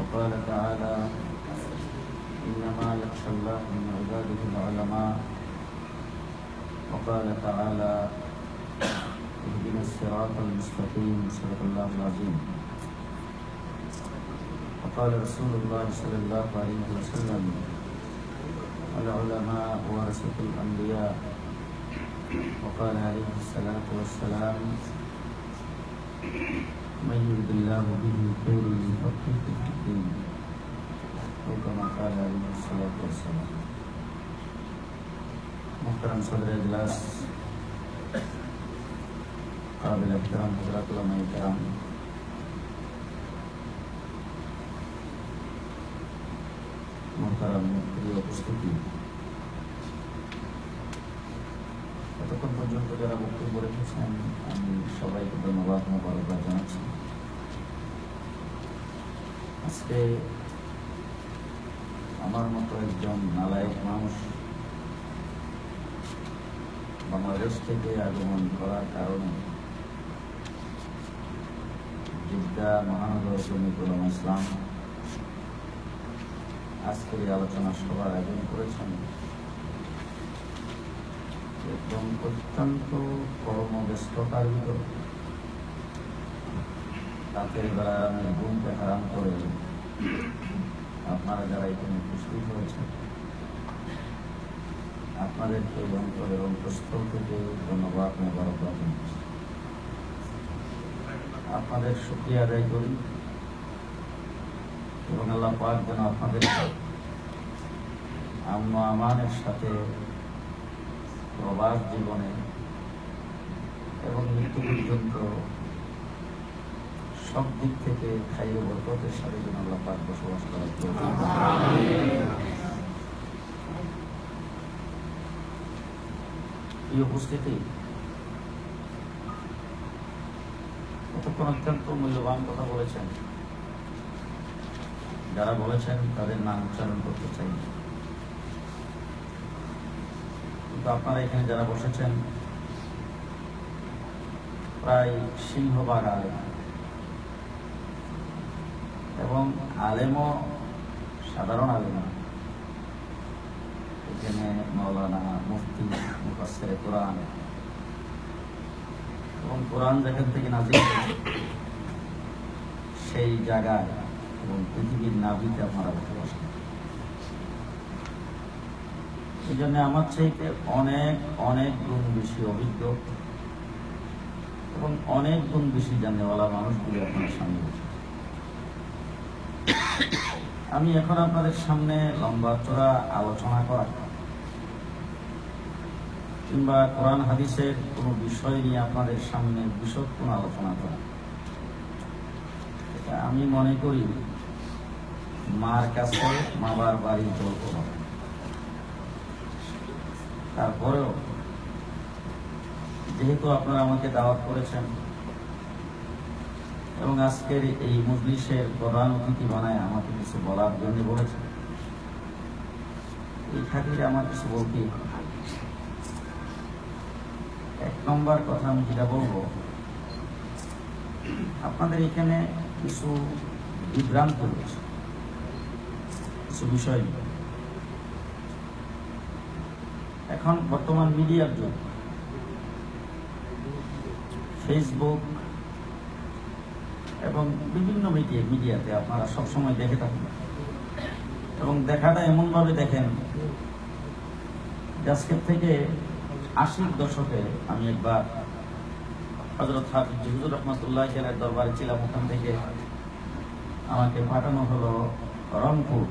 وقال تعالى إنما يخشى الله من عباده العلماء. وقال تعالى اهدنا الصراط المستقيم صدق الله العظيم. وقال رسول الله صلى الله عليه وسلم العلماء ورثة الأنبياء. وقال عليه الصلاة والسلام من يرد الله به خيرا يفقهه في الدين أو كما قال عليه الصلاة والسلام. محترم صدر اجلاس قابل احترام حضرات علماء الكرام محترم مفتي اپستتی এতক্ষণ পর্যন্ত যারা বক্তব্য রেখেছেন, আমি সবাইকে ধন্যবাদ, মোবারকবাদ জানাচ্ছি। আজকে আমার মতো একজন নালায়ক মানুষ বাংলাদেশ থেকে আগমন করার কারণে জিদ্দা মহানগর জমিকুল ইসলাম আজকে এই আলোচনা সভার আয়োজন করেছেন। এবং অত্যন্ত কর্মব্যস্ততার ভিতর রাতের বেলা আমি ঘুমকে হারাম করে আপনারা যারা এখানে উপস্থিত হয়েছেন, আপনাদেরকে অন্তরের অন্তঃস্থল থেকে ধন্যবাদ জানাচ্ছি। আপনাদের শুক্রিয়া আদায় করি এবং আল্লাহ পাক যেন আপনাদের আম্ন আমানের সাথে প্রবাস জীবনে এবং মৃত্যু পর্যন্ত সব দিক থেকে খাইয়ে বরকতের সাথে যেন আল্লাহ পাক বসবাস করার। এই উপস্থিতি, কতক্ষণ অত্যন্ত মূল্যবান কথা বলেছেন যারা বলেছেন তাদের নাম উচ্চারণ করতে চাই কিন্তু আপনারা এখানে যারা বসেছেন, প্রায় সিংহবাগ আলেম এবং আলেমও সাধারণ আলেম। এখানে মৌলানা মুফতি মুফাসসিরে কোরআন এবং কোরআন যেখান থেকে নাজিল সেই জায়গায় এবং পৃথিবীর নাভিতে আপনারা বসবাস করেন। এই জন্য আমার চাইতে অনেক অনেক গুণ বেশি অভিজ্ঞ এবং অনেক গুণ বেশি জানেওয়ালা মানুষগুলি আপনার সামনে আমি এখন আপনাদের সামনে লম্বা চড়া আলোচনা করা কিংবা কোরআন হাদিসের কোনো বিষয় নিয়ে আপনাদের সামনে বিশদ কোনো আলোচনা করা। আমি মনে করি মার কাছে মাবার বাড়ি গল্প হবে। তারপরেও যেহেতু আপনারা আমাকে দাওয়াত করেছেন এবং আজকের এই মজলিসের প্রধান অতিথি বানায় আমাকে কিছু বলার জন্য বলেছেন, এই খাতিরে আমার কিছু বলতেই হবে। এক নম্বর কথা আমি যেটা বলব, আপনাদের এখানে কিছু বিভ্রান্ত রয়েছে, কিছু বিষয় নিয়ে। এখন বর্তমান মিডিয়ার যুগ। ফেসবুক এবং বিভিন্ন মিডিয়া মিডিয়াতে আপনারা সবসময় দেখে থাকেন। এবং দেখাটা এমনভাবে দেখেন, আজকের থেকে আশির দশকে আমি একবার হজরত হাফিজ জিহুর রহমতুল্লাহ খেলার দরবারে ছিলাম। ওখান থেকে আমাকে পাঠানো হলো রংপুর।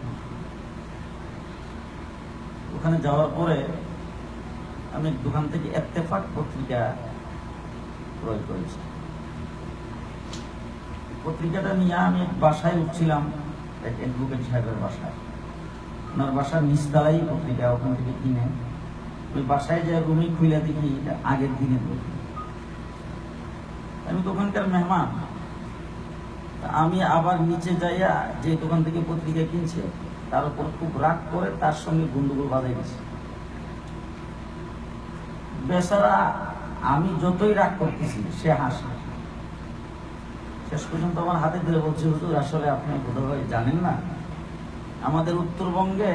ওখানে যাওয়ার পরে আমি দোকান থেকে এত্তেফাক পত্রিকা ক্রয় করেছি। পত্রিকাটা নিয়ে আমি বাসায় উঠছিলাম, এক অ্যাডভোকেট সাহেবের বাসায়। ওনার বাসার নিচতলাই পত্রিকা, ওখান থেকে কিনে। ওই বাসায় যে রুমে খুলে দেখি আগের দিনের পত্রিকা আমি তো ওখানকার মেহমান আমি আবার নিচে যাইয়া যে দোকান থেকে পত্রিকা কিনছে, তার উপর খুব রাগ করে তার সঙ্গে গন্ডগোল বাজাই গেছে বেচারা, আমি যতই রাগ করতেছি, সে হাসে। শেষ পর্যন্ত আমার হাতে ধরে বলছি, হুজুর, আসলে আপনি বোধহয় জানেন না, আমাদের উত্তরবঙ্গে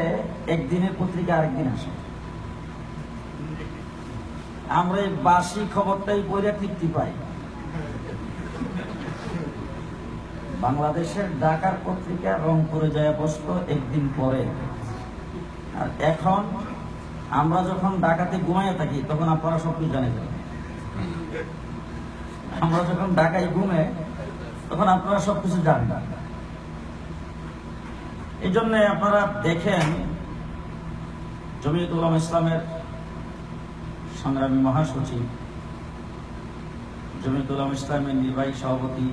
একদিনের পত্রিকা আরেকদিন আসে। আমরা এই বাসি খবরটাই বইরা তৃপ্তি পাই। বাংলাদেশের ঢাকার পত্রিকা রংপুরে যায় বসতো একদিন পরে। আর এখন আমরা যখন ডাকাতে ঘুমাইয়া থাকি, তখন আপনারা সব কিছু জানে আমরা যখন ঢাকায় ঘুমে, তখন আপনারা সব কিছু জানেন। এই জন্য আপনারা দেখেন, জমিয়তুল উলামা ইসলামের সংগ্রামী মহাসচিব, জমিয়তুল উলামা ইসলামের নির্বাহী সভাপতি,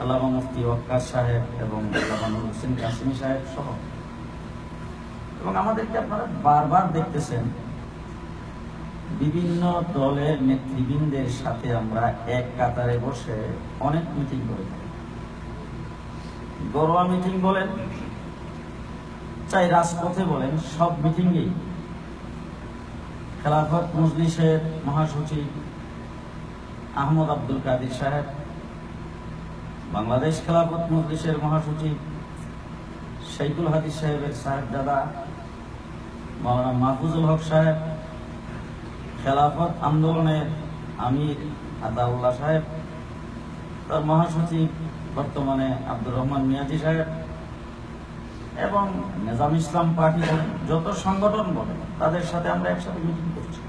আল্লামা মুফতি ওয়াক্কার সাহেব এবং আল্লামা নুর হোসেন কাসিমি সাহেব সহ। এবং আমাদেরকে আপনারা বারবার দেখতেছেন, বিভিন্ন দলের নেতৃবৃন্দের সাথে আমরা এক কাতারে বসে অনেক মিটিং করে থাকি। গরোয়া মিটিং বলেন, চাই রাজপথে বলেন, সব মিটিংয়েই। খেলাফত মজলিসের মহাসচিব আহমদ আব্দুল কাদির সাহেব, বাংলাদেশ খেলাফত মজলিসের মহাসচিব শৈকুল হাদিস সাহেবের সাহেব দাদা মাওলানা মাহফুজুল হক সাহেব খেলাফত আন্দোলনের আমির আতাউল্লাহ সাহেব, তার মহাসচিব বর্তমানে আব্দুর রহমান মিয়াজি সাহেব এবং নিজাম ইসলাম পার্টি যত সংগঠন বলে, তাদের সাথে আমরা একসাথে মিটিং করছি।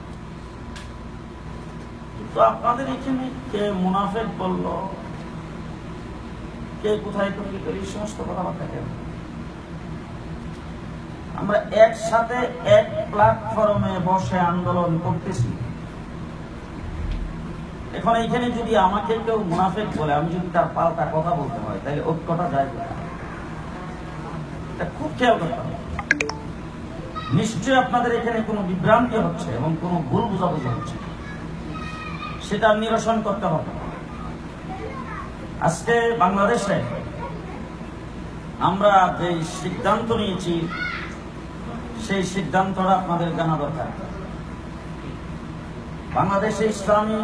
তো আপনাদের এখানে কে মুনাফেক বলল? কে কোথায় তৈরি করি সমস্ত কথাবার্তা কেন? আমরা একসাথে এক প্ল্যাটফর্মে বসে আন্দোলন করতেছি। এখন এইখানে যদি আমাকে কেউ মুনাফেক বলে, আমি যদি তার পাল্টা কথা বলতে হয়, তাহলে ঐক্যটা যায় খুব খেয়াল করতে হবে। নিশ্চয়ই আপনাদের এখানে কোনো বিভ্রান্তি হচ্ছে এবং কোনো ভুল বোঝাবুঝি হচ্ছে। সেটা নিরসন করতে হবে। আজকে বাংলাদেশে আমরা যে সিদ্ধান্ত নিয়েছি সেই সিদ্ধান্তটা আপনাদের জানা দরকার। বাংলাদেশে ইসলামী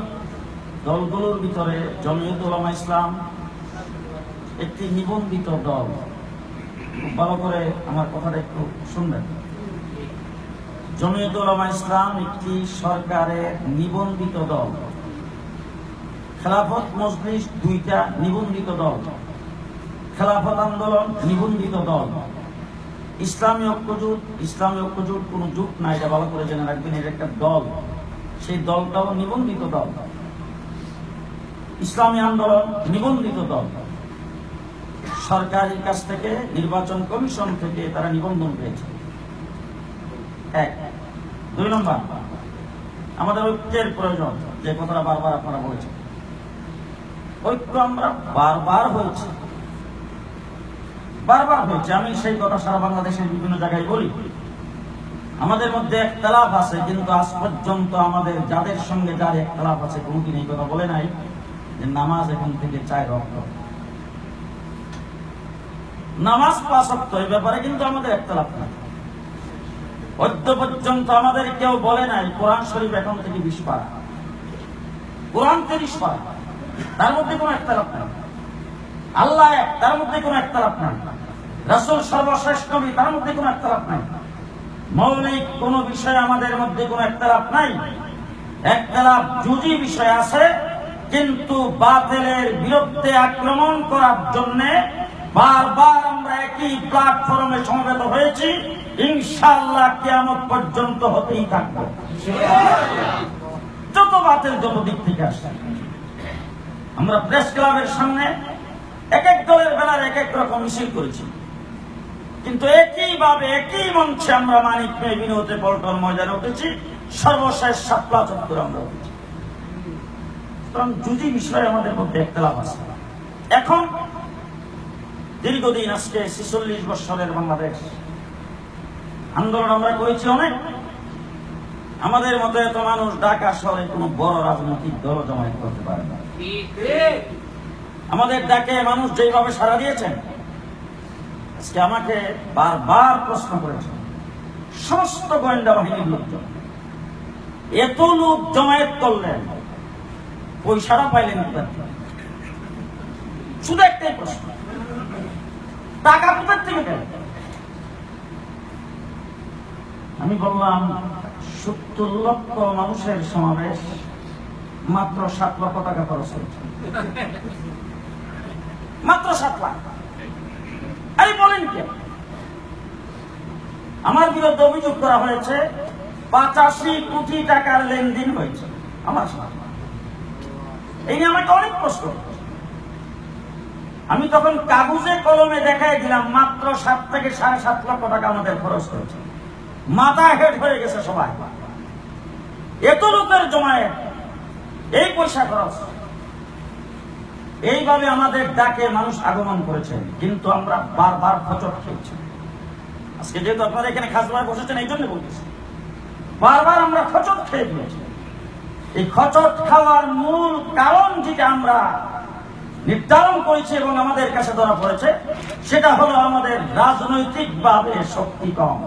দলগুলোর ভিতরে জমিয়ত উলামা ইসলাম একটি নিবন্ধিত দল। খুব ভালো করে আমার কথাটা একটু শুনবেন। জমিয়ত উলামা ইসলাম একটি সরকারের নিবন্ধিত দল। খেলাফত মজলিস দুইটা নিবন্ধিত দল। খেলাফত আন্দোলন নিবন্ধিত দল। ইসলামী ঐক্যজোট ইসলামী ঐক্যজোট কোনো জোট না এটা ভালো করে জেনে রাখবেন এটা একটা দল। সেই দলটাও নিবন্ধিত দল। ইসলামী আন্দোলন নিবন্ধিত দল। সরকারের কাছ থেকে, নির্বাচন কমিশন থেকে তারা নিবন্ধন পেয়েছে। এক। দুই নম্বর, আমাদের ঐক্যের প্রয়োজন, যে কথাটা বারবার আপনারা বলেছেন। ঐক্য আমরা বারবার হয়েছে বারবার হয়েছে আমি সেই কথা সারা বাংলাদেশের বিভিন্ন জায়গায় বলি। আমাদের মধ্যে একতলাপ আছে, কিন্তু আজ পর্যন্ত আমাদের যাদের সঙ্গে যার একতলাপ আছে কোনোদিন এই কথা বলে নাই যে নামাজ এখন থেকে চায় রক্ত নামাজ পাশক্ত এই ব্যাপারে কিন্তু আমাদের একতলাপ নাই। অদ্য পর্যন্ত আমাদের কেউ বলে নাই, কোরআন শরীফ এখন থেকে বিশ পারা। কোরআন তিরিশ পারা। তার মধ্যে কোনো একতলাপ নাই। আল্লাহ এক, তার মধ্যে কোনো একতলাপ নাই। রাসূল সর্বশ্রেষ্ঠ নবী তার মধ্যে কোনো একতলাপ নাই। মৌলিক কোন বিষয়ে আমাদের মধ্যে কোনো একতলাপ নাই। একতলাপ জুজি বিষয় আছে, কিন্তু বাতিলের বিরুদ্ধে আক্রমণ করার জন্য বারবার আমরা একই প্ল্যাটফর্মে সমবেত হয়েছি। ইনশাআল্লাহ কিয়ামত পর্যন্ত হতেই থাকবে। যত বাতিল যত দিক থেকে আসে। আমরা প্রেস ক্লাবের সামনে এক এক দলের বেলার এক এক রকম মিছিল করেছি। কিন্তু একইভাবে একই মঞ্চে আমরা মানিক মেয়ে বিনোদে পল্টন ময়দানে উঠেছি। সর্বশেষ সাতলা চত্বর আমরা উঠেছি। সুতরাং জুজি বিষয়ে আমাদের মধ্যে একতলাপ আছে এখন দীর্ঘদিন আজকে ছেচল্লিশ বছরের বাংলাদেশ। আন্দোলন আমরা করেছি অনেক। আমাদের মতো এত মানুষ ঢাকা শহরে কোনো বড় রাজনৈতিক দল জমায়েত করতে পারে না। আমাদের ডাকে মানুষ যেভাবে সাড়া দিয়েছেন আজকে আমাকে বারবার প্রশ্ন করেছেন সমস্ত গোয়েন্দা বাহিনীর লোকজন, এত লোক জমায়েত করলেন, পয়সাটা পাইলেন শুধু একটাই প্রশ্ন, টাকা কোথার থেকে পেলেন? আমি বললাম, সত্তর লক্ষ মানুষের সমাবেশ মাত্র সাত লক্ষ টাকা খরচ হয়েছে। মাত্র সাত লাখ। আরে আমার বিরুদ্ধে অভিযোগ করা হয়েছে, পঁচাশি কোটি টাকার লেনদেন হয়েছে আমার এই নিয়ে আমাকে অনেক প্রশ্ন। আমি তখন কাগজে কলমে দেখাই দিলাম, মাত্র সাত থেকে সাড়ে সাত লক্ষ টাকা আমাদের খরচ হয়েছে। মাথা হেড হয়ে গেছে সবাই। এত লোকের জমায়ে এই পয়সা খরচ। এইভাবে আমাদের ডাকে মানুষ আগমন করেছেন কিন্তু আমরা বারবার খচট খেয়েছি। আজকে যেহেতু আপনারা এখানে খাসবায় বসেছেন, এই জন্য বলতেছি। বারবার আমরা খচট খেয়ে ফেলেছি। এই খচট খাওয়ার মূল কারণ যেটা আমরা নির্ধারণ করেছি এবং আমাদের কাছে ধরা পড়েছে, সেটা হলো আমাদের রাজনৈতিকভাবে শক্তি কম।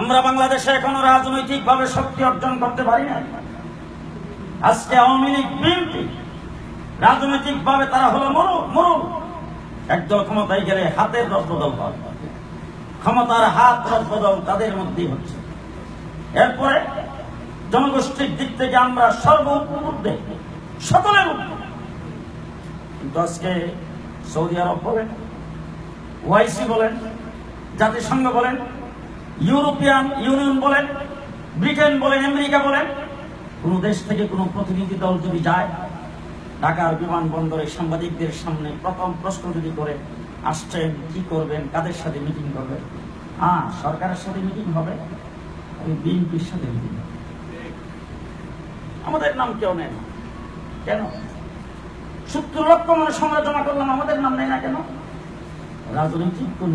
আমরা বাংলাদেশে এখনও রাজনৈতিকভাবে শক্তি অর্জন করতে পারি না আজকে আওয়ামী লীগ বিএনপি রাজনৈতিকভাবে তারা হলো মরু মরু। একদল ক্ষমতায় গেলে হাতের রদবদল হয় ক্ষমতার হাত রদবদল তাদের মধ্যেই হচ্ছে। এরপরে জনগোষ্ঠীর দিক থেকে আমরা সর্ব ঊর্ধ্বে সকলের কিন্তু আজকে সৌদি আরব বলেন, ওয়াইসি বলেন, জাতিসংঘ বলেন, ইউরোপিয়ান ইউনিয়ন বলেন, ব্রিটেন বলেন, আমেরিকা বলেন কোন দেশ থেকে কোনো প্রতিনিধি দল যদি যায়, ঢাকার বিমানবন্দরে সাংবাদিকদের সামনে প্রথম প্রশ্ন যদি করে, আসছেন, কি করবেন, কাদের সাথে মিটিং করবেন হ্যাঁ সরকারের সাথে মিটিং হবে, আমি বিএনপির সাথে মিটিং আমাদের নাম কেউ নেয় না। কেন? সত্তর লক্ষ মানুষ আমরা জমা করলাম, আমাদের নাম নেয় না কেন? রাজনৈতিক কোন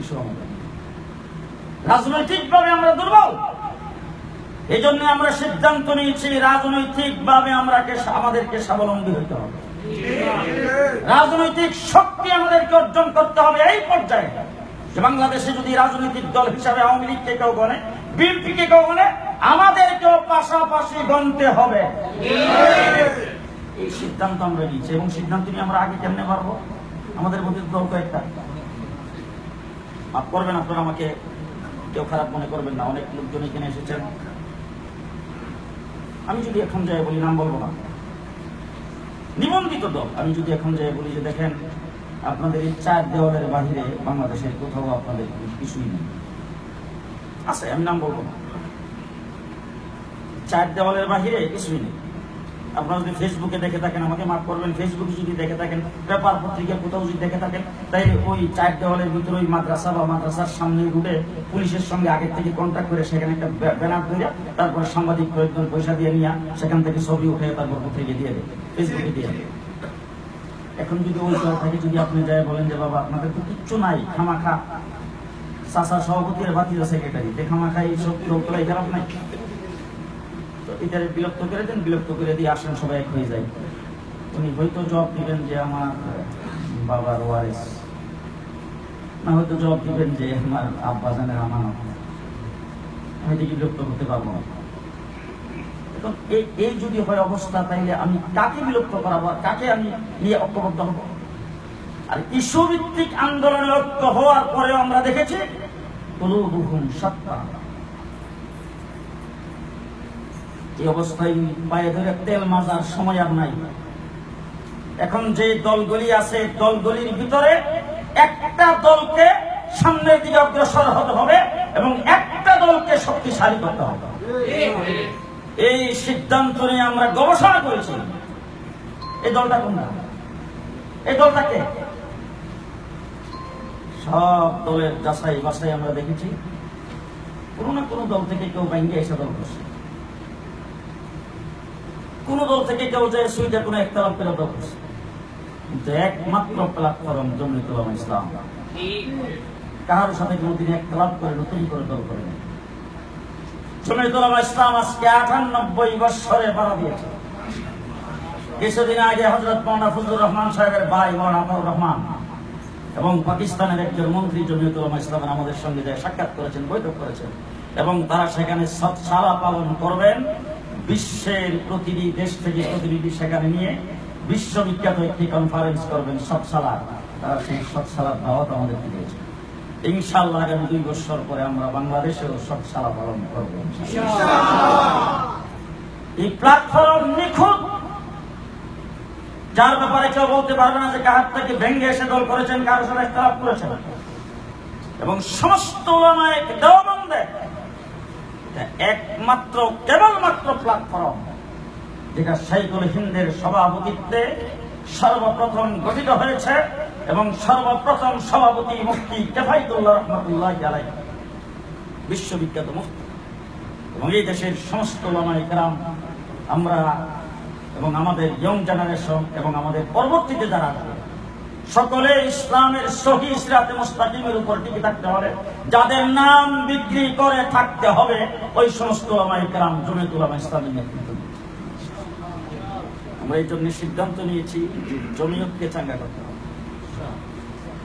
ইস্যু আমাদের। রাজনৈতিকভাবে আমরা দুর্বল। এই জন্য আমরা সিদ্ধান্ত নিয়েছি রাজনৈতিক ভাবে আমরা আমাদেরকে স্বাবলম্বী হইতে হবে। রাজনৈতিক শক্তি আমাদেরকে অর্জন করতে হবে এই পর্যায়ে। যে বাংলাদেশে যদি রাজনৈতিক দল হিসাবে আওয়ামী লীগকে কেউ গণে, বিএনপিকে কেউ গণে, আমাদেরকেও পাশাপাশি গণতে হবে। এই সিদ্ধান্ত আমরা নিয়েছি এবং সিদ্ধান্ত নিয়ে আমরা আগে কেমনে পারব আমাদের মধ্যে দল কয়েকটা। মাফ করবেন আপনারা, আমাকে কেউ খারাপ মনে করবেন না। অনেক লোকজন এখানে এসেছেন। আমি যদি এখন যাই বলি, নাম বলব না। নিবন্ধিত দল, আমি যদি এখন যাই বলি যে দেখেন, আপনাদের এই চার দেওয়ালের বাহিরে বাংলাদেশের কোথাও আপনাদের কিছুই নেই। আছে, আমি নাম বলব না। চার দেওয়ালের বাহিরে কিছুই নেই। আপনারা যদি ফেসবুকে দেখে থাকেন, আমাকে মাফ করবেন ফেসবুকে যদি দেখে থাকেন, পেপার পত্রিকা কোথাও যদি দেখে থাকেন, তাই ওই চার দেওয়ালের ভিতরে ওই মাদ্রাসা বা মাদ্রাসার সামনে রুটে পুলিশের সঙ্গে আগের থেকে কন্ট্যাক্ট করে সেখানে একটা ব্যানার ধরে তারপরে সাংবাদিক কয়েকজন পয়সা দিয়ে নিয়ে সেখান থেকে ছবি উঠে তারপর পত্রিকা দিয়ে দেয় ফেসবুকে দিয়ে দেয়। এখন যদি ওই থেকে, যদি আপনি যায় বলেন যে, বাবা, আপনাদের তো কিচ্ছু নাই, খামাখা। চাষা সভাপতি আর ভাতিজা সেক্রেটারি খামাখা এইসব লোকগুলো খারাপ নাই? এটারে বিরক্ত করে দেন, বিরক্ত করে দিয়ে আসেন, সবাই এক হয়ে যায়। উনি হয়তো জবাব দিবেন যে আমার বাবার ওয়ারিস। না, হয়তো জবাব দিবেন যে আমার আব্বা জানের আমানত। আমি দেখি বিরক্ত করতে পারব না। এই যদি হয় অবস্থা, তাইলে আমি কাকে বিলুপ্ত করাবো কাকে আমি নিয়ে ঐক্যবদ্ধ হব? আর ইস্যুভিত্তিক আন্দোলনে ঐক্য হওয়ার পরেও আমরা দেখেছি, কুলুবুহুম সত্তা। এই অবস্থায় পায়ে ধরে তেল মাজার সময় আর নাই। এখন যে দলগুলি আছে, দলগুলির ভিতরে একটা দলকে সামনের দিকে অগ্রসর হতে হবে এবং একটা দলকে শক্তিশালী করতে হবে। এই সিদ্ধান্ত নিয়ে আমরা গবেষণা করেছি। এই দলটা কোনটা? এই দলটাকে সব দলের যাচাই বাছাই আমরা দেখেছি। কোনো না কোনো দল থেকে কেউ ব্যাঙ্গে এসে দল করছে। কোন দল থেকে কেউ যায় সুইটা কোনো একটা করে দল করছে কিন্তু একমাত্র প্ল্যাটফর্ম উলামা ইসলাম। কারোর সাথে কোনোদিন এক ক্লাব করে নতুন করে দল করে। জমিয়তুল ইসলাম আজকে আটানব্বই বৎসরে পাড়া দিয়েছে। কিছুদিন আগে হজরত মৌলানা ফজলুর রহমান সাহেবের ভাই মৌলানা রহমান এবং পাকিস্তানের একজন মন্ত্রী জমিয়তুল ইসলামের আমাদের সঙ্গে সাক্ষাৎ করেছেন বৈঠক করেছেন এবং তারা সেখানে সালা পালন করবেন। বিশ্বের প্রতিটি দেশ থেকে প্রতিনিধি সেখানে নিয়ে বিশ্ববিখ্যাত একটি কনফারেন্স করবেন সৎসালা তারা সেই সৎসালার দাওয়াত আমাদেরকে দিয়েছে ইনশাল্লাহ আগামী দুই বছর পরে আমরা বাংলাদেশেও সৎসালা পালন করব এই প্ল্যাটফর্ম নিখুঁত। যার ব্যাপারে কেউ বলতে পারবে না যে কাহার থেকে ভেঙ্গে এসে দল করেছেন কারোর সাথে করেছেন। এবং সমস্ত ওলামায়ে দেওবন্দে একমাত্র, কেবলমাত্র প্ল্যাটফর্ম যেটা শাইকুল হিন্দের সভাপতিত্বে সর্বপ্রথম গঠিত হয়েছে এবং সর্বপ্রথম সভাপতি মুফতি কেফাইতুল্লাহ রহমতুল্লাহ আলাই বিশ্ববিখ্যাত মুফতি। এবং এই দেশের সমস্ত ওলামায়ে কেরাম, আমরা এবং আমাদের ইয়ং জেনারেশন এবং আমাদের পরবর্তীতে যারা সকলে ইসলামের সহি মুস্তাকিমের উপর টিকে থাকতে হবে। যাদের নাম বিক্রি করে থাকতে হবে, ওই সমস্ত আমায় কেরাম জমে তুলামা ইসলামের নেতৃত্ব। আমরা এই জন্য সিদ্ধান্ত নিয়েছি যে জমিয়তকে চাঙ্গা করতে হবে।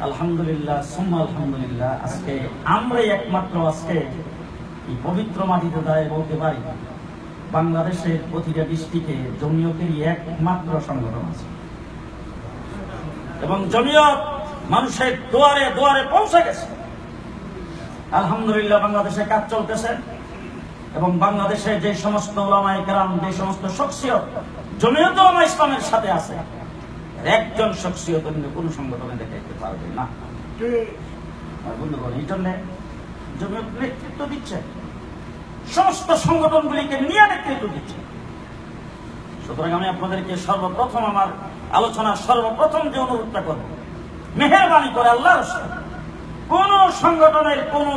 আলহামদুলিল্লাহ, সুম্মা আলহামদুলিল্লাহ, আজকে আমরাই একমাত্র আজকে এই পবিত্র মাটিতে দাঁড়িয়ে বলতে পারি, বাংলাদেশের প্রতিটা ডিস্ট্রিক্টে জমিয়তেরই একমাত্র সংগঠন আছে। এবং জমিয়ত মানুষের দুয়ারে দুয়ারে পৌঁছে গেছে। আলহামদুলিল্লাহ, বাংলাদেশে কাজ চলতেছে। এবং বাংলাদেশে যে সমস্ত ওলামাই কেরাম, যে সমস্ত শখসিয়ত, জমিয়ত ওলামা ইসলামের সাথে আছে একজন শখসিয়ত কিন্তু কোন সংগঠনে দেখাইতে পারবে না। বন্ধুগণ, এই জন্য জমিয়ত নেতৃত্ব দিচ্ছে। সমস্ত সংগঠনগুলিকে নিয়ে নেতৃত্ব দিচ্ছে। সুতরাং আমি আপনাদেরকে সর্বপ্রথম আমার আলোচনার সর্বপ্রথম যে অনুরোধটা করব, মেহরবানি করে আল্লাহর কোন সংগঠনের কোন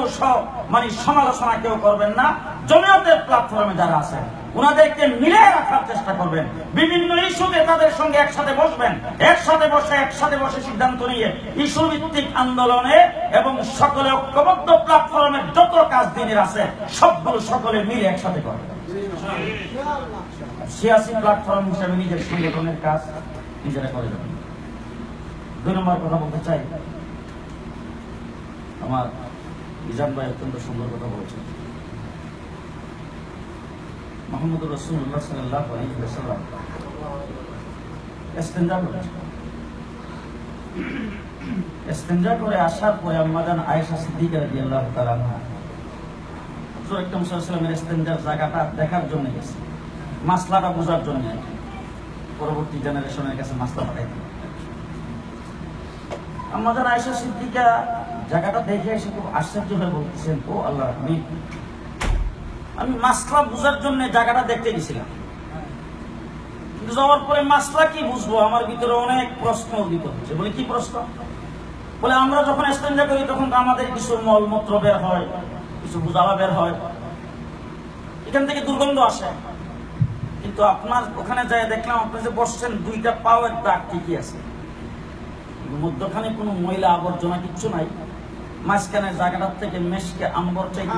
মানে সমালোচনা কেউ করবেন না। জমিয়তের প্ল্যাটফর্মে যারা আছে ওনাদেরকে মিলে রাখার চেষ্টা করবেন। বিভিন্ন ইস্যুতে তাদের সঙ্গে একসাথে বসবেন। একসাথে বসে একসাথে বসে সিদ্ধান্ত নিয়ে ইস্যু ভিত্তিক আন্দোলনে এবং সকলে ঐক্যবদ্ধ প্ল্যাটফর্মের যত কাজ দিনের আছে, সবগুলো সকলে মিলে একসাথে করবেন। সিয়াসি প্ল্যাটফর্ম হিসেবে নিজের সংগঠনের কাজ। নিজেরা করে যাবেন দুই নম্বর কথা বলতে চাই, আমার ইজান ভাই অত্যন্ত সুন্দর কথা বলেছেন। মোহাম্মদ রসুল্লাহ সাল্লাহ আলহিহাল্লাম এস্তেঞ্জা করেছেন। করে আসার পরে আম্মাদান আয়েশা সিদ্দিকা রাদিয়াল্লাহু তাআলা আনহা হুজুর আকরাম সাল্লাল্লাহু আলাইহি জায়গাটা দেখার জন্য গেছে, মাসলাটা বোঝার জন্য। পরবর্তী জেনারেশনের কাছে মাসলা পাঠাইতে আমাদের আয়েশা সিদ্দিকা জায়গাটা দেখে এসে খুব আশ্চর্য হয়ে বলতেছেন, ও আল্লাহ, আমি আমি বোঝার জন্য জায়গাটা দেখতে গেছিলাম। কিন্তু যাওয়ার পরে কি বুঝব? আমার ভিতরে অনেক প্রশ্ন উদিত হচ্ছে। বলে, কি প্রশ্ন? বলে, আমরা যখন এস্তেঞ্জা করি, তখন আমাদের কিছু মলমূত্র বের হয়, কিছু বুঝালা বের হয়। এখান থেকে দুর্গন্ধ আসে। কিন্তু আপনার ওখানে যাই দেখলাম আপনি যে বসছেন দুইটা পাওয়ের দাগ ঠিকই আছে। মধ্যখানে কোনো ময়লা আবর্জনা কিচ্ছু নাই। মাঝখানের জায়গাটার থেকে মেশকে আম্বর চাইতে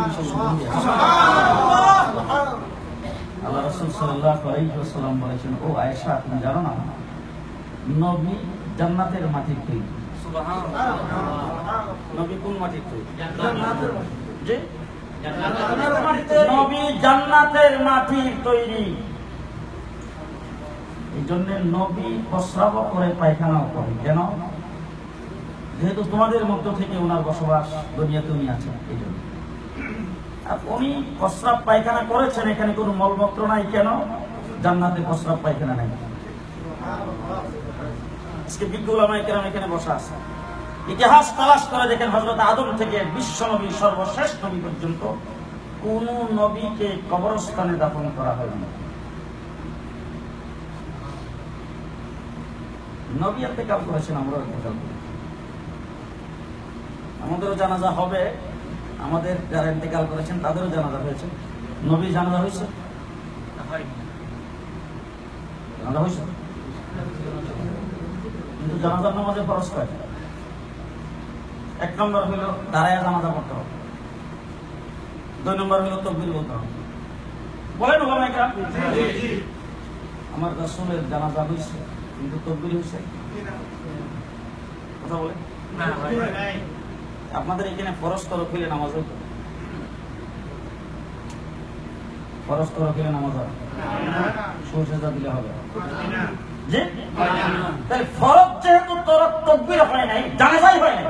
আল্লাহ। রসুল সাল্লাহ আলাইসাল্লাম বলেছেন ও আয়েশা তুমি জানো না? নবী জান্নাতের মাটির তৈরি। নবী কোন মাটির তৈরি। নবী জান্নাতের মাটির তৈরি। এই জন্য নবী প্রস্রাব করে পায়খানাও করে কেন? যেহেতু তোমাদের মধ্য থেকে ওনার বসবাস দুনিয়াতে উনি আছেন এই জন্য আর উনি প্রস্রাব পায়খানা করেছেন, এখানে কোনো মলমূত্র নাই কেন? জান্নাতে প্রস্রাব পায়খানা নাই। আজকে বিজ্ঞুলামাই কেন এখানে বসা আছে। ইতিহাস তালাশ করে দেখেন হজরত আদম থেকে বিশ্ব নবী, সর্বশ্রেষ্ঠ নবী পর্যন্ত কোন নবীকে কবরস্থানে দাফন করা হয়নি। নবী এতেকাল করেছেন আমরাও এতেকাল করি আমাদেরও জানাজা হবে আমাদের যারা ইন্তেকাল করেছেন তাদেরও জানাজা হয়েছে। নবী জানাজা হয়েছে? জানাজা হয়েছে? কিন্তু জানাজার নামাজে খরচ কয়? এক নম্বর হইল দাঁড়ায় জানাজা পড়তে হবে। দুই নম্বর হইল তকবির বলতে হবে। বলেন আমার রাসূলের জানাজা হয়েছে। কিন্তু তকবির হয়েছে কথা বলে আপনাদের এখানে ফরজ নামাজ হইতো ফরজ নামাজ হয়? দিলে হবে। তাহলে ফরজ যেহেতু তরফ তকবির হয় নাই জানাজাই হয় নাই।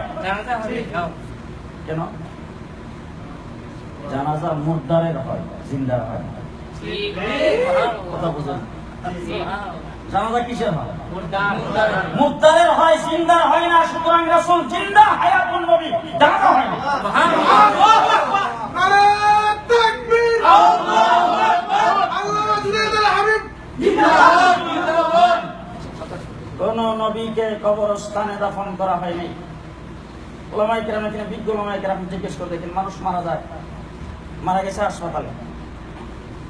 কেন? জানাজা মুদ্দারের হয় জিন্দার হয়। কথা বুঝেন জানাজা কিসের হয়? মুদ্দারের হয় জিন্দার হয় না সুতরাং রাসূল জিন্দা হায়াতুন নবী জানাজা হয় না। নারে তাকবীর আল্লাহ জিনাতুল হাবিব কোন নবীকে কবরস্থানে দাফন করা হয়নি। ওলামাই কেরাম এখানে বিজ্ঞ ওলামাই কেরাম জিজ্ঞেস করে দেখেন মানুষ মারা যায় মারা গেছে হাসপাতালে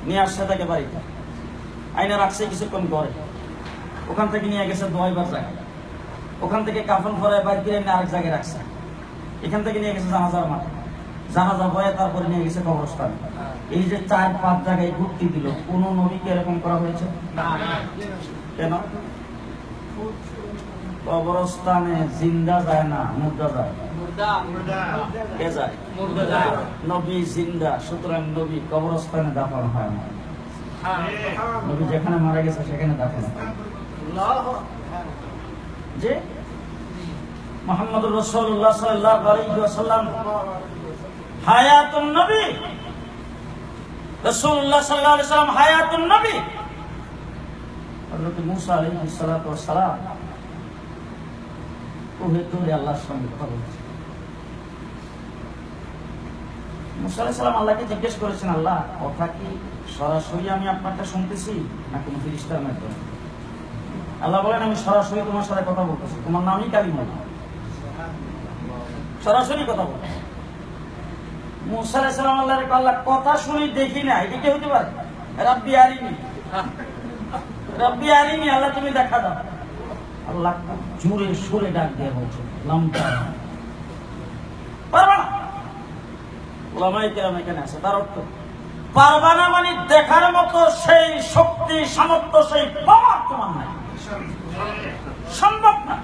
নিয়ে আসছে তাকে বাড়িতে। আইনে রাখছে কিছুক্ষণ পরে। ওখান থেকে নিয়ে গেছে দোয়াইবার জায়গায় ওখান থেকে কাফন ফরায় বাইর কিনে নিয়ে আরেক জায়গায় রাখছে। এখান থেকে নিয়ে গেছে জানাজার মাঠে। জানাজা বয়ে তারপরে নিয়ে গেছে কবরস্থান। এই যে চার পাঁচ জায়গায় ঘুরতে দিল কোন নবীকে এরকম করা হয়েছে? কেন? কবরস্থানে জিন্দা যায় না মুর্দা যায়। কে যায়? নবী জিন্দা সুতরাং নবী কবরস্থানে দাফন হয় না। নবী যেখানে মারা গেছে সেখানে দাফন হয় যে মোহাম্মদ রসুল্লাহ নবী রসুল্লাহ সাল্লাহ সাল্লাম নবী। আল্লাহকে জিজ্ঞেস করেছেন, আল্লাহ, কথা কি সরাসরি আমি আপনারটা শুনতেছি না কোনো ফিরিস্তার মাধ্যমে? আল্লাহ বলেন, আমি সরাসরি তোমার সাথে কথা বলতেছি। তোমার নামই কালিমা সরাসরি কথা বল। মুসা আলাইহিস আল্লাহর আল্লাহ কথা শুনি দেখি না, এটা কি হতে পারে? রাব্বি আরিনি। রব্বি আলিমি আল্লাহ তুমি দেখা দাও। আল্লাহ জোরে সুরে ডাক দিয়ে বলছে লম্বা পারবা না? ওলামাই কেরাম এখানে তার অর্থ মানে দেখার মতো সেই শক্তি, সামর্থ্য, সেই পাওয়ার তোমার নাই। সম্ভব না।